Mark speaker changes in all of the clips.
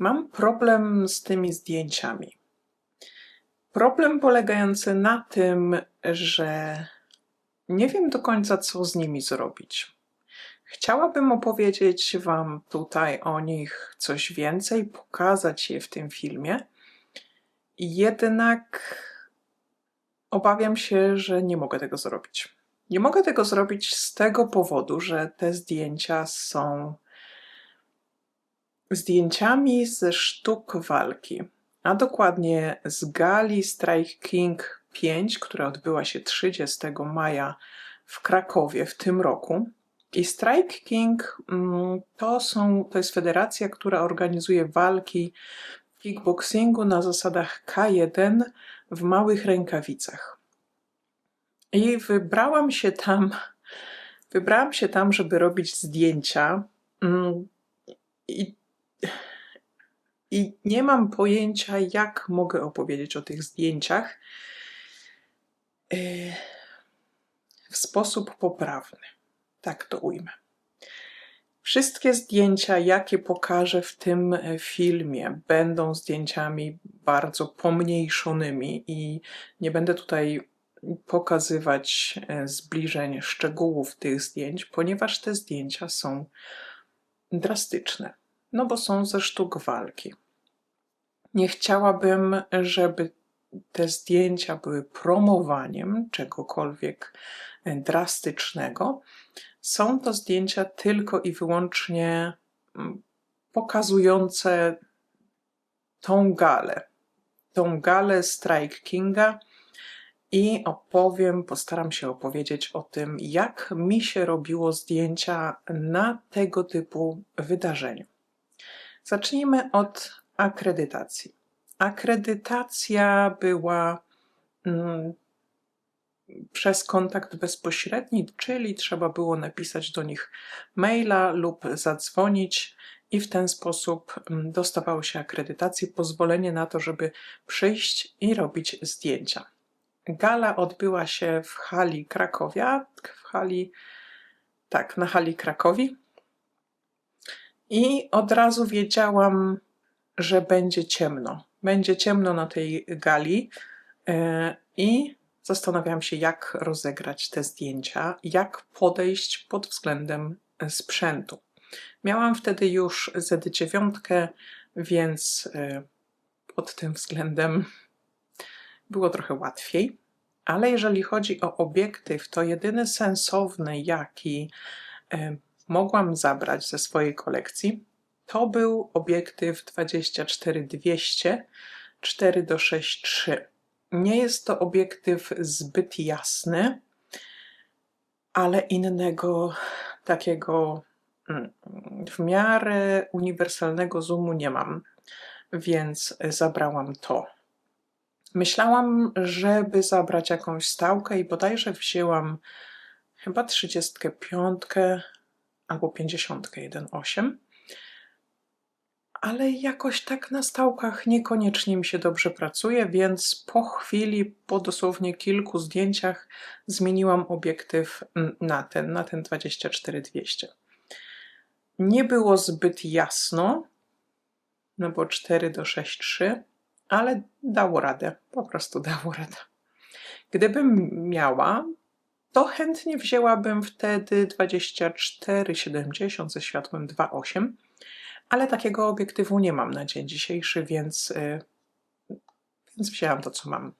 Speaker 1: Mam problem z tymi zdjęciami. Problem polegający na tym, że nie wiem do końca, co z nimi zrobić. Chciałabym opowiedzieć Wam tutaj o nich coś więcej, pokazać je w tym filmie, jednak obawiam się, że nie mogę tego zrobić. Nie mogę tego zrobić z tego powodu, że te zdjęcia są zdjęciami ze sztuk walki, a dokładnie z gali Strike King 5, która odbyła się 30 maja w Krakowie w tym roku. I Strike King mm, to, są, to jest federacja, która organizuje walki w kickboxingu na zasadach K1 w małych rękawicach. I wybrałam się tam, wybrałam się tam, żeby robić zdjęcia. Mm, I, I nie mam pojęcia, jak mogę opowiedzieć o tych zdjęciach e, w sposób poprawny. Tak to ujmę. Wszystkie zdjęcia, jakie pokażę w tym e, filmie, będą zdjęciami bardzo pomniejszonymi i nie będę tutaj pokazywać e, zbliżeń szczegółów tych zdjęć, ponieważ te zdjęcia są drastyczne, no bo są ze sztuk walki. Nie chciałabym, żeby te zdjęcia były promowaniem czegokolwiek e, drastycznego. Są to zdjęcia tylko i wyłącznie mm, pokazujące tą galę, tą galę Strike Kinga i opowiem, postaram się opowiedzieć o tym, jak mi się robiło zdjęcia na tego typu wydarzeniu. Zacznijmy od akredytacji. Akredytacja była mm, przez kontakt bezpośredni, czyli trzeba było napisać do nich maila lub zadzwonić i w ten sposób mm, dostawało się akredytacji, pozwolenie na to, żeby przyjść i robić zdjęcia. Gala odbyła się w hali Krakowia, w hali, tak, na hali Krakowi. I od razu wiedziałam, że będzie ciemno. Będzie ciemno na tej gali e, i zastanawiałam się, jak rozegrać te zdjęcia, jak podejść pod względem sprzętu. Miałam wtedy już Z9, więc e, pod tym względem było trochę łatwiej. Ale jeżeli chodzi o obiektyw, to jedyny sensowny, jaki e, mogłam zabrać ze swojej kolekcji, to był obiektyw 24200 4 do 6,3. Nie jest to obiektyw zbyt jasny, ale innego takiego mm, w miarę uniwersalnego zoomu nie mam, więc zabrałam to. Myślałam, żeby zabrać jakąś stałkę i bodajże wzięłam chyba 35 albo 50 1.8 ale jakoś tak na stałkach niekoniecznie mi się dobrze pracuje, więc po chwili, po dosłownie kilku zdjęciach zmieniłam obiektyw na ten, na ten 24200. Nie było zbyt jasno, no bo 4 do 6,3, ale dało radę, po prostu dało radę. Gdybym miała, to chętnie wzięłabym wtedy 24-70 ze światłem 2.8, ale takiego obiektywu nie mam na dzień dzisiejszy, więc, y, więc wzięłam to, co mam.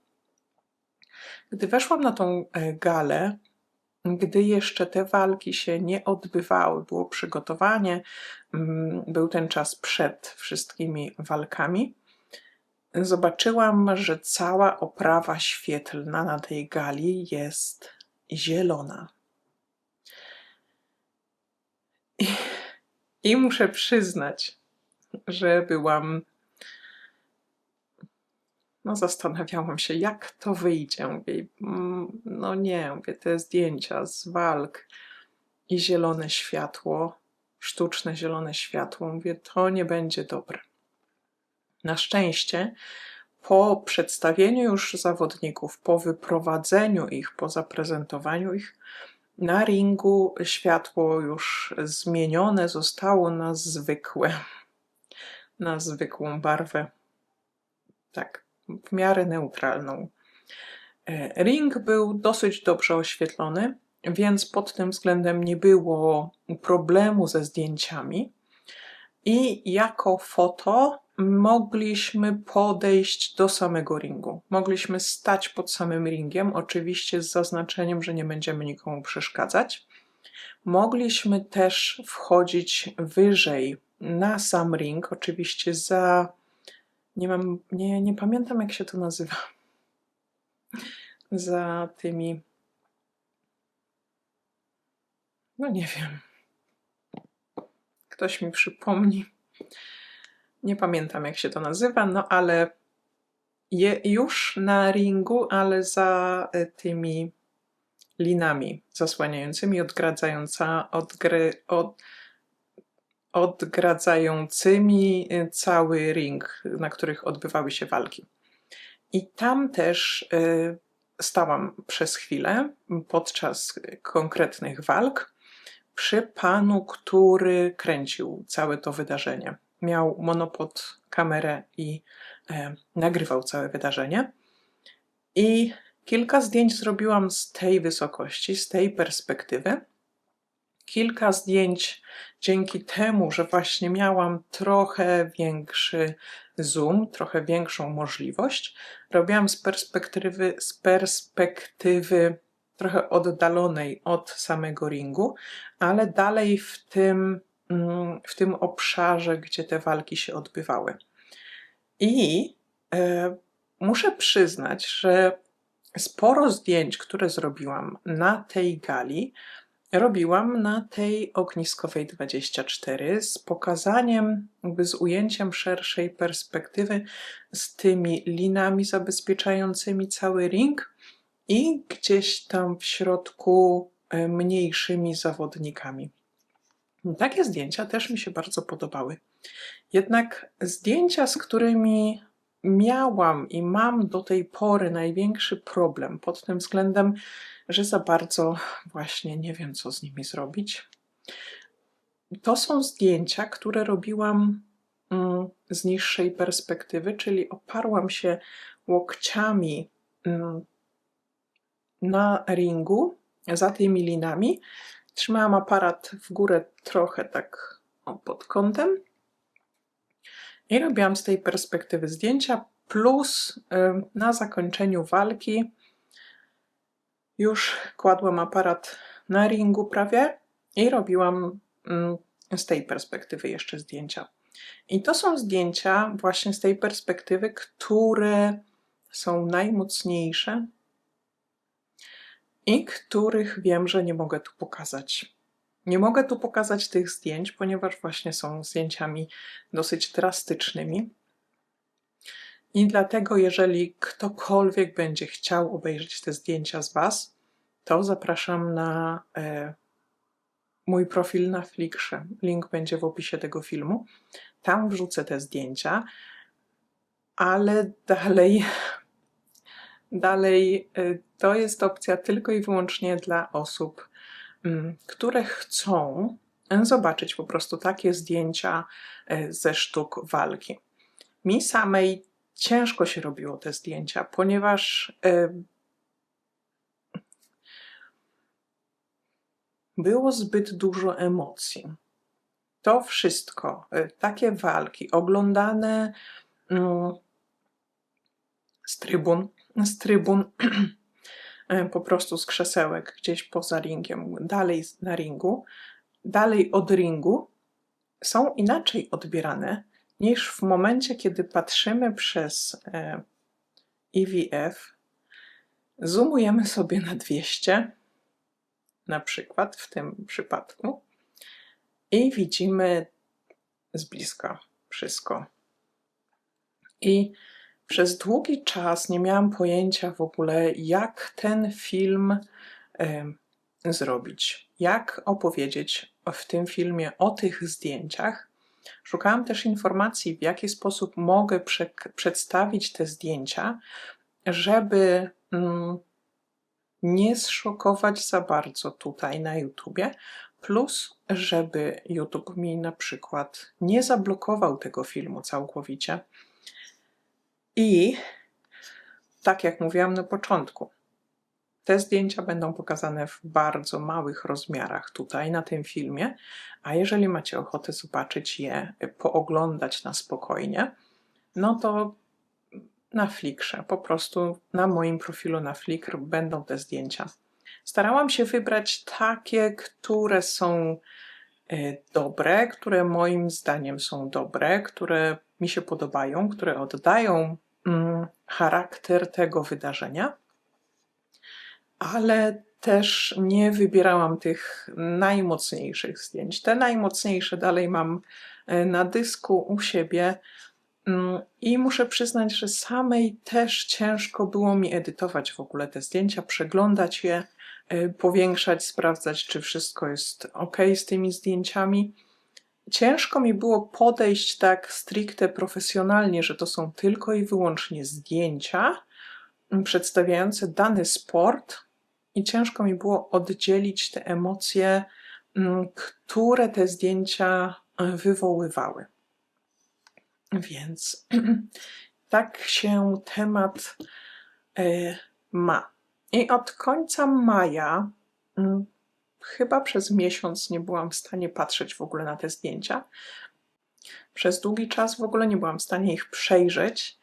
Speaker 1: Gdy weszłam na tą e, galę, gdy jeszcze te walki się nie odbywały, było przygotowanie, mm, był ten czas przed wszystkimi walkami, zobaczyłam, że cała oprawa świetlna na tej gali jest zielona. I, i muszę przyznać, że byłam. No, zastanawiałam się, jak to wyjdzie. Mówię, mm, no nie, mówię, te zdjęcia z walk i zielone światło, sztuczne zielone światło, mówię, to nie będzie dobre. Na szczęście po przedstawieniu już zawodników, po wyprowadzeniu ich, po zaprezentowaniu ich na ringu, światło już zmienione zostało na zwykłe. na zwykłą barwę. Tak, w miarę neutralną. E, ring był dosyć dobrze oświetlony, więc pod tym względem nie było problemu ze zdjęciami. I jako foto mogliśmy podejść do samego ringu. Mogliśmy stać pod samym ringiem, oczywiście z zaznaczeniem, że nie będziemy nikomu przeszkadzać. Mogliśmy też wchodzić wyżej na sam ring, oczywiście za. Nie mam, nie, nie pamiętam jak się to nazywa. Za tymi. No nie wiem. Ktoś mi przypomni. Nie pamiętam jak się to nazywa, no ale je już na ringu, ale za e, tymi linami zasłaniającymi, odgradzająca, od, odgradzającymi e, cały ring, na których odbywały się walki. I tam też y, stałam przez chwilę podczas konkretnych walk przy panu, który kręcił całe to wydarzenie. Miał monopod, kamerę i e, nagrywał całe wydarzenie. I kilka zdjęć zrobiłam z tej wysokości, z tej perspektywy. Kilka zdjęć dzięki temu, że właśnie miałam trochę większy zoom, trochę większą możliwość, robiłam z perspektywy, z perspektywy trochę oddalonej od samego ringu, ale dalej w tym, w tym obszarze, gdzie te walki się odbywały. I e, muszę przyznać, że sporo zdjęć, które zrobiłam na tej gali, robiłam na tej ogniskowej 24 z pokazaniem, jakby z ujęciem szerszej perspektywy, z tymi linami zabezpieczającymi cały ring i gdzieś tam w środku e, mniejszymi zawodnikami. Takie zdjęcia też mi się bardzo podobały. Jednak zdjęcia, z którymi miałam i mam do tej pory największy problem pod tym względem, że za bardzo właśnie nie wiem, co z nimi zrobić. To są zdjęcia, które robiłam mm, z niższej perspektywy, czyli oparłam się łokciami mm, na ringu za tymi linami. Trzymałam aparat w górę trochę tak pod kątem i robiłam z tej perspektywy zdjęcia, plus na zakończeniu walki już kładłam aparat na ringu prawie i robiłam mm, z tej perspektywy jeszcze zdjęcia. I to są zdjęcia właśnie z tej perspektywy, które są najmocniejsze i których wiem, że nie mogę tu pokazać. Nie mogę tu pokazać tych zdjęć, ponieważ właśnie są zdjęciami dosyć drastycznymi. I dlatego, jeżeli ktokolwiek będzie chciał obejrzeć te zdjęcia z Was, to zapraszam na e, mój profil na Flickrze. Link będzie w opisie tego filmu. Tam wrzucę te zdjęcia, ale dalej, dalej e, to jest opcja tylko i wyłącznie dla osób, mm, które chcą zobaczyć po prostu takie zdjęcia e, ze sztuk walki. Mi samej ciężko się robiło te zdjęcia, ponieważ e, było zbyt dużo emocji. To wszystko, e, takie walki, oglądane mm, z trybun, z trybun e, po prostu z krzesełek gdzieś poza ringiem, dalej na ringu, dalej od ringu, są inaczej odbierane niż w momencie, kiedy patrzymy przez EVF, zoomujemy sobie na 200, na przykład w tym przypadku, i widzimy z bliska wszystko. I przez długi czas nie miałam pojęcia w ogóle, jak ten film y, zrobić, jak opowiedzieć w tym filmie o tych zdjęciach, Szukałam też informacji, w jaki sposób mogę prze przedstawić te zdjęcia, żeby mm, nie zszokować za bardzo tutaj na YouTubie, Plus, żeby YouTube mi na przykład nie zablokował tego filmu całkowicie. I tak jak mówiłam na początku, te zdjęcia będą pokazane w bardzo małych rozmiarach tutaj na tym filmie, a jeżeli macie ochotę zobaczyć je, pooglądać na spokojnie, no to na Flickrze, po prostu na moim profilu na Flickr będą te zdjęcia. Starałam się wybrać takie, które są e, dobre, które moim zdaniem są dobre, które mi się podobają, które oddają mm, charakter tego wydarzenia, ale też nie wybierałam tych najmocniejszych zdjęć. Te najmocniejsze dalej mam e, na dysku u siebie. Mm, I muszę przyznać, że samej też ciężko było mi edytować w ogóle te zdjęcia, przeglądać je, e, powiększać, sprawdzać, czy wszystko jest ok z tymi zdjęciami. Ciężko mi było podejść tak stricte profesjonalnie, że to są tylko i wyłącznie zdjęcia mm, przedstawiające dany sport, i ciężko mi było oddzielić te emocje, mm, które te zdjęcia e, wywoływały. Więc tak się temat e, ma. I od końca maja, mm, chyba przez miesiąc, nie byłam w stanie patrzeć w ogóle na te zdjęcia. Przez długi czas w ogóle nie byłam w stanie ich przejrzeć.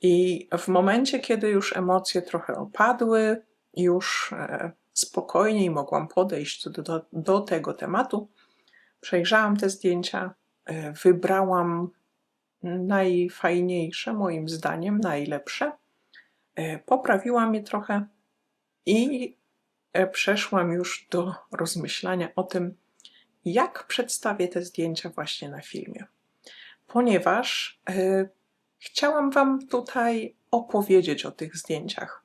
Speaker 1: I w momencie, kiedy już emocje trochę opadły, już e, spokojniej mogłam podejść do, do, do tego tematu, przejrzałam te zdjęcia, e, wybrałam najfajniejsze, moim zdaniem, najlepsze, e, poprawiłam je trochę i przeszłam już do rozmyślania o tym, jak przedstawię te zdjęcia właśnie na filmie. Ponieważ chciałam Wam tutaj opowiedzieć o tych zdjęciach.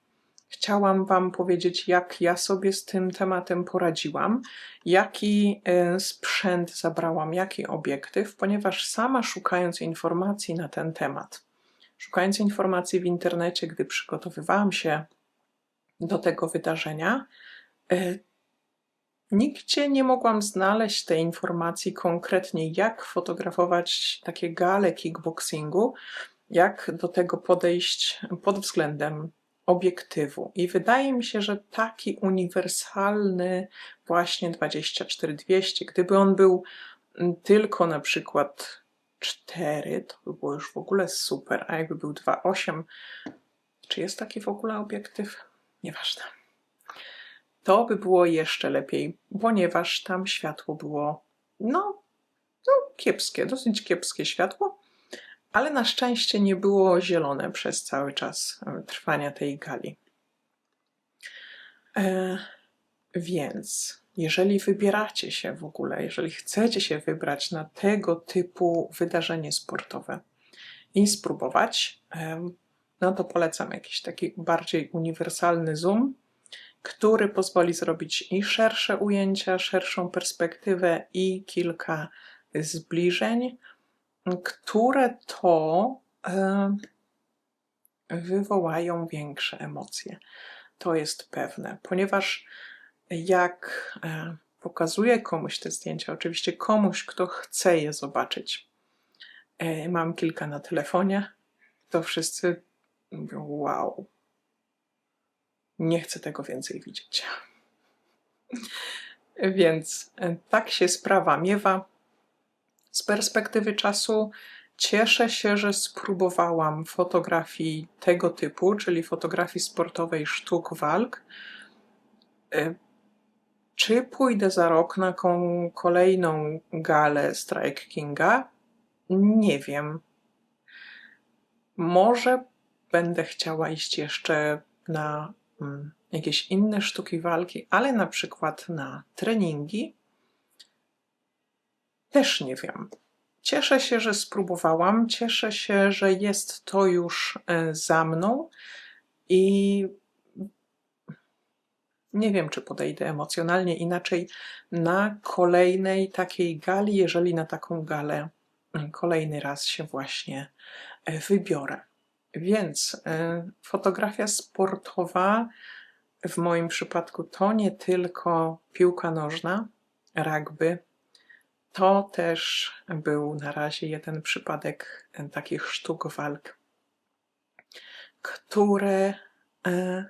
Speaker 1: Chciałam Wam powiedzieć, jak ja sobie z tym tematem poradziłam, jaki e, sprzęt zabrałam, jaki obiektyw, ponieważ sama szukając informacji na ten temat, szukając informacji w internecie, gdy przygotowywałam się do tego wydarzenia, e, nigdzie nie mogłam znaleźć tej informacji konkretnie, jak fotografować takie gale kickboxingu, jak do tego podejść pod względem obiektywu. I wydaje mi się, że taki uniwersalny właśnie 24200, gdyby on był mm, tylko na przykład 4, to by było już w ogóle super, a jakby był 2.8, czy jest taki w ogóle obiektyw? Nieważne. To by było jeszcze lepiej, ponieważ tam światło było, no, no kiepskie, dosyć kiepskie światło ale na szczęście nie było zielone przez cały czas e, trwania tej gali. E, więc jeżeli wybieracie się w ogóle, jeżeli chcecie się wybrać na tego typu wydarzenie sportowe i spróbować, no to polecam jakiś taki bardziej uniwersalny zoom, który pozwoli zrobić i szersze ujęcia, szerszą perspektywę i kilka zbliżeń które to e, wywołają większe emocje. To jest pewne, ponieważ jak e, pokazuję komuś te zdjęcia, oczywiście komuś, kto chce je zobaczyć, e, mam kilka na telefonie, to wszyscy mówią: Wow, nie chcę tego więcej widzieć. Więc tak się sprawa miewa. Z perspektywy czasu cieszę się, że spróbowałam fotografii tego typu, czyli fotografii sportowej sztuk walk. Y, czy pójdę za rok na kolejną galę Strike Kinga? Nie wiem. Może będę chciała iść jeszcze na jakieś inne sztuki walki, ale na przykład na treningi? Też nie wiem. Cieszę się, że spróbowałam, cieszę się, że jest to już e, za mną. I nie wiem, czy podejdę emocjonalnie inaczej na kolejnej takiej gali, jeżeli na taką galę mm, kolejny raz się właśnie e, wybiorę. Więc e, fotografia sportowa w moim przypadku to nie tylko piłka nożna, rugby. To też był na razie jeden przypadek e, takich sztuk walk, które e,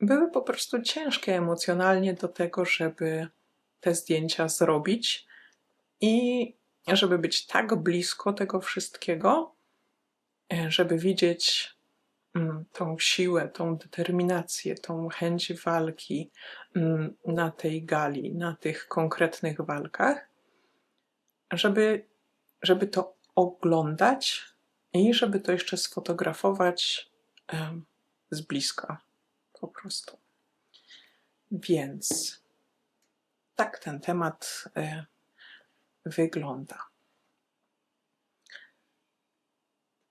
Speaker 1: były po prostu ciężkie emocjonalnie do tego, żeby te zdjęcia zrobić i żeby być tak blisko tego wszystkiego, żeby widzieć mm, tą siłę, tą determinację, tą chęć walki mm, na tej gali, na tych konkretnych walkach, żeby, żeby to oglądać i żeby to jeszcze sfotografować z bliska po prostu. Więc tak ten temat e, wygląda.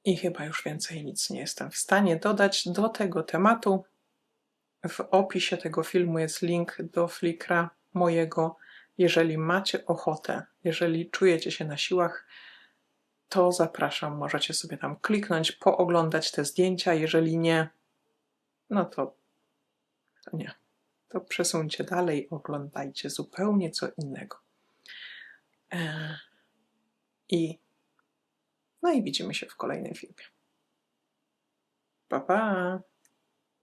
Speaker 1: I chyba już więcej nic nie jestem w stanie dodać do tego tematu. W opisie tego filmu jest link do Flickra mojego. Jeżeli macie ochotę, jeżeli czujecie się na siłach, to zapraszam. Możecie sobie tam kliknąć, pooglądać te zdjęcia. Jeżeli nie, no to, to nie. To przesuńcie dalej, oglądajcie zupełnie co innego. E, I no i widzimy się w kolejnym filmie. Pa pa!